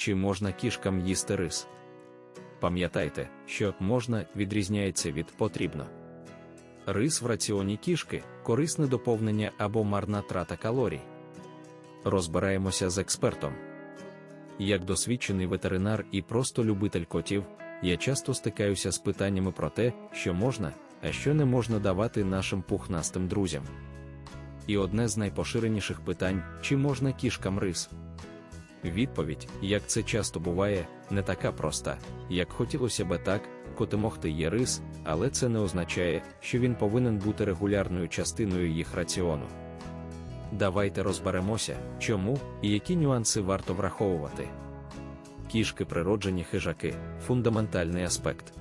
чи можна кішкам їсти рис. Пам'ятайте, що можна відрізняється від потрібно. Рис в раціоні кішки корисне доповнення або марна трата калорій. Розбираємося з експертом. Як досвідчений ветеринар і просто любитель котів, я часто стикаюся з питаннями про те, що можна, а що не можна давати нашим пухнастим друзям. І одне з найпоширеніших питань: чи можна кішкам рис? Відповідь, як це часто буває, не така проста, як хотілося би так, котимохти є рис, але це не означає, що він повинен бути регулярною частиною їх раціону. Давайте розберемося, чому і які нюанси варто враховувати. Кішки природжені хижаки фундаментальний аспект.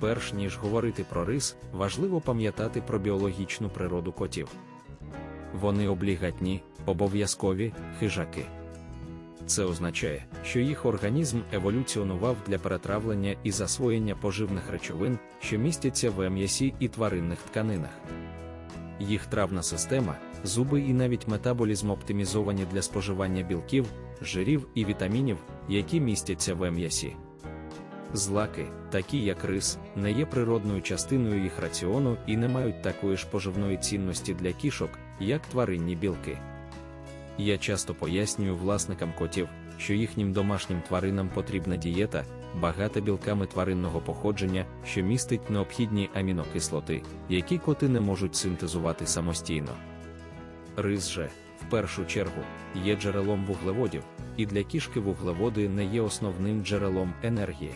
Перш ніж говорити про рис, важливо пам'ятати про біологічну природу котів. Вони облігатні, обов'язкові хижаки. Це означає, що їх організм еволюціонував для перетравлення і засвоєння поживних речовин, що містяться в м'ясі і тваринних тканинах. Їх травна система, зуби і навіть метаболізм оптимізовані для споживання білків, жирів і вітамінів, які містяться в м'ясі. Злаки, такі як рис, не є природною частиною їх раціону і не мають такої ж поживної цінності для кішок, як тваринні білки. Я часто пояснюю власникам котів, що їхнім домашнім тваринам потрібна дієта, багата білками тваринного походження, що містить необхідні амінокислоти, які коти не можуть синтезувати самостійно. Рис же, в першу чергу, є джерелом вуглеводів, і для кішки вуглеводи не є основним джерелом енергії.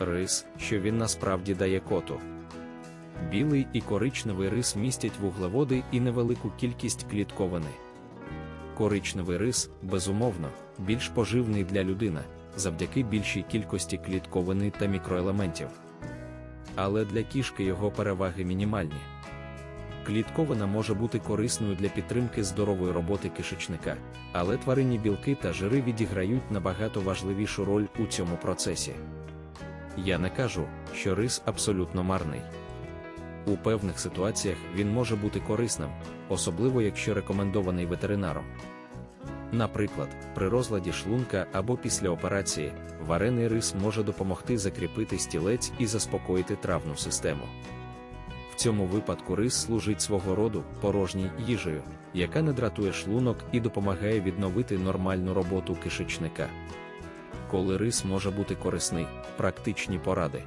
Рис, що він насправді дає коту. Білий і коричневий рис містять вуглеводи і невелику кількість клітковини. Коричневий рис, безумовно, більш поживний для людини, завдяки більшій кількості клітковини та мікроелементів. Але для кішки його переваги мінімальні. Клітковина може бути корисною для підтримки здорової роботи кишечника, але тваринні білки та жири відіграють набагато важливішу роль у цьому процесі. Я не кажу, що рис абсолютно марний. У певних ситуаціях він може бути корисним, особливо якщо рекомендований ветеринаром. Наприклад, при розладі шлунка або після операції варений рис може допомогти закріпити стілець і заспокоїти травну систему. В цьому випадку рис служить свого роду порожній їжею, яка не дратує шлунок і допомагає відновити нормальну роботу кишечника. Коли рис може бути корисний, практичні поради.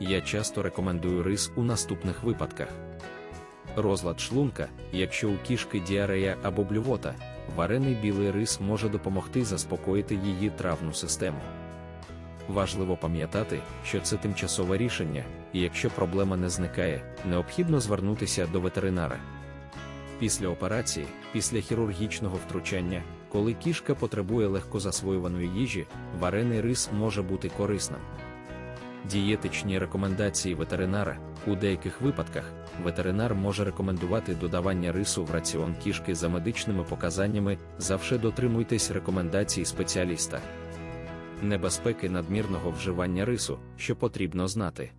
Я часто рекомендую рис у наступних випадках. Розлад шлунка, якщо у кішки діарея або блювота, варений білий рис може допомогти заспокоїти її травну систему. Важливо пам'ятати, що це тимчасове рішення, і якщо проблема не зникає, необхідно звернутися до ветеринара. Після операції, після хірургічного втручання, коли кішка потребує легкозасвоюваної їжі, варений рис може бути корисним. Дієтичні рекомендації ветеринара у деяких випадках ветеринар може рекомендувати додавання рису в раціон кішки за медичними показаннями, завжди дотримуйтесь рекомендацій спеціаліста. Небезпеки надмірного вживання рису, що потрібно знати.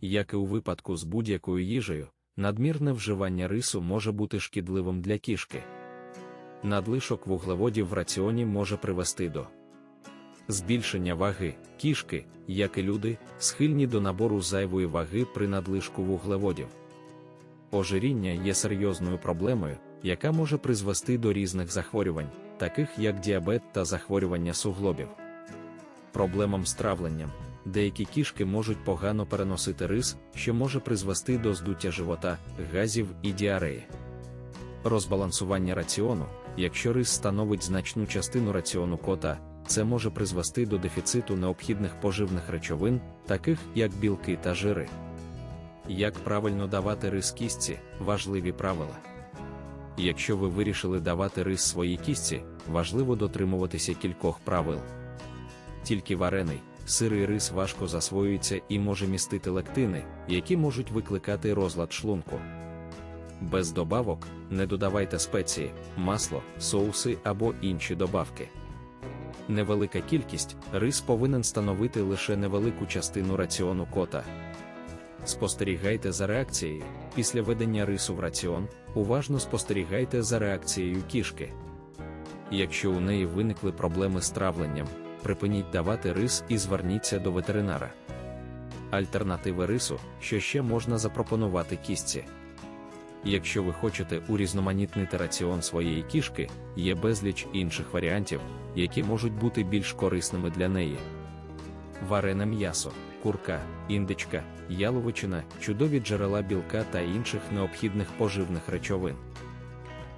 Як і у випадку з будь-якою їжею, надмірне вживання рису може бути шкідливим для кішки. Надлишок вуглеводів в раціоні може привести до збільшення ваги кішки, як і люди, схильні до набору зайвої ваги при надлишку вуглеводів. Ожиріння є серйозною проблемою, яка може призвести до різних захворювань, таких як діабет та захворювання суглобів. Проблемам з травленням деякі кішки можуть погано переносити рис, що може призвести до здуття живота, газів і діареї. Розбалансування раціону, якщо рис становить значну частину раціону кота, це може призвести до дефіциту необхідних поживних речовин, таких як білки та жири. Як правильно давати рис кістці важливі правила. Якщо ви вирішили давати рис своїй кістці, важливо дотримуватися кількох правил. Тільки варений, сирий рис важко засвоюється і може містити лектини, які можуть викликати розлад шлунку. Без добавок не додавайте спеції, масло, соуси або інші добавки. Невелика кількість рис повинен становити лише невелику частину раціону кота. Спостерігайте за реакцією. Після ведення рису в раціон, уважно спостерігайте за реакцією кішки. Якщо у неї виникли проблеми з травленням, припиніть давати рис і зверніться до ветеринара. Альтернативи рису, що ще можна запропонувати кістці. Якщо ви хочете урізноманітнити раціон своєї кішки, є безліч інших варіантів, які можуть бути більш корисними для неї. Варене м'ясо, курка, індичка, яловичина, чудові джерела білка та інших необхідних поживних речовин.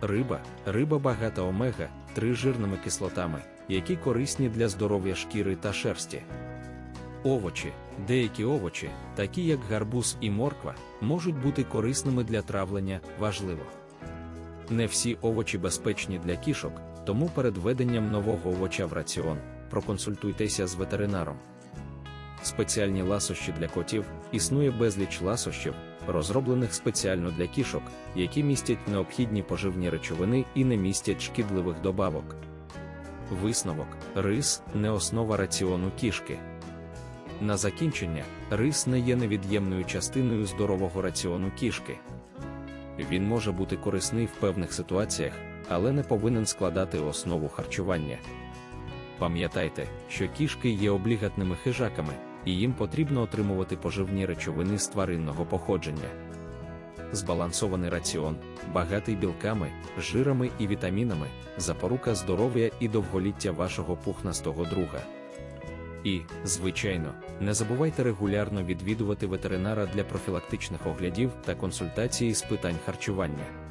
Риба, риба багата омега, 3 жирними кислотами, які корисні для здоров'я шкіри та шерсті. Овочі, деякі овочі, такі як гарбуз і морква, можуть бути корисними для травлення, важливо. Не всі овочі безпечні для кішок, тому перед введенням нового овоча в раціон проконсультуйтеся з ветеринаром. Спеціальні ласощі для котів існує безліч ласощів, розроблених спеціально для кішок, які містять необхідні поживні речовини і не містять шкідливих добавок. Висновок: рис не основа раціону кішки. На закінчення, рис не є невід'ємною частиною здорового раціону кішки. Він може бути корисний в певних ситуаціях, але не повинен складати основу харчування. Пам'ятайте, що кішки є облігатними хижаками, і їм потрібно отримувати поживні речовини з тваринного походження. Збалансований раціон, багатий білками, жирами і вітамінами, запорука здоров'я і довголіття вашого пухнастого друга. І, звичайно, не забувайте регулярно відвідувати ветеринара для профілактичних оглядів та консультації з питань харчування.